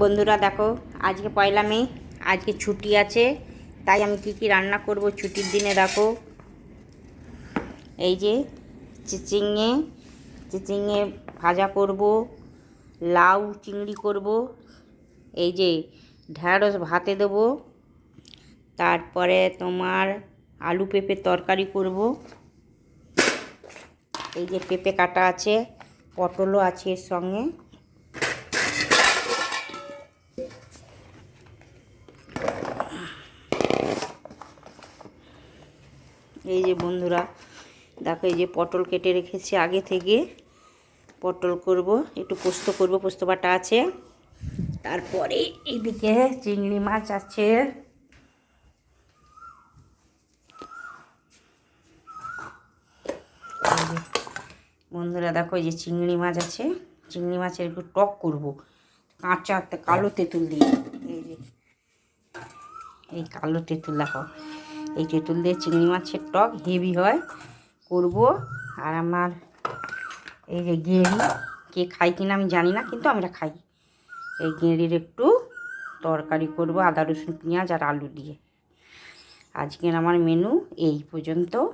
বন্ধুরা দেখো, আজকে পয়লা মে, আজকে ছুটি আছে, তাই আমি কি কি রান্না করব ছুটির দিনে দেখো। এই যে চিচিঙে চিচিঙে ভাজা করব, লাউ চিংড়ি করব, এই যে ঢ্যাঁড়স ভাতে দেবো, তারপরে তোমার আলু পেঁপে তরকারি করব। এই যে পেঁপে কাটা আছে, পটলও আছে এর সঙ্গে। এই যে বন্ধুরা, দেখো এই যে পটল কেটে রেখেছি আগে থেকে। পটল করব, একটু পোস্ত করব, পোস্ত বাটা আছে। তারপরে এদিকে চিংড়ি মাছ আছে। বন্ধুরা, দেখো এই যে চিংড়ি মাছ আছে। চিংড়ি মাছের একটু টক করব। কাঁচা কালো তেঁতুল দিয়ে। এই যে, এই কালো তেঁতুল, দেখো। এই তেঁতুল দিয়ে চিংড়ি মাছের টক হেভি হয়। করব। আর আমার এই যে গেঁড়ি, কে খাই কিনা আমি জানি না, কিন্তু আমরা খাই। এই গেঁড়ির একটু তরকারি করব, আদা, রসুন, পেঁয়াজ আর আলু দিয়ে। আজকের আমার মেনু এই পর্যন্ত।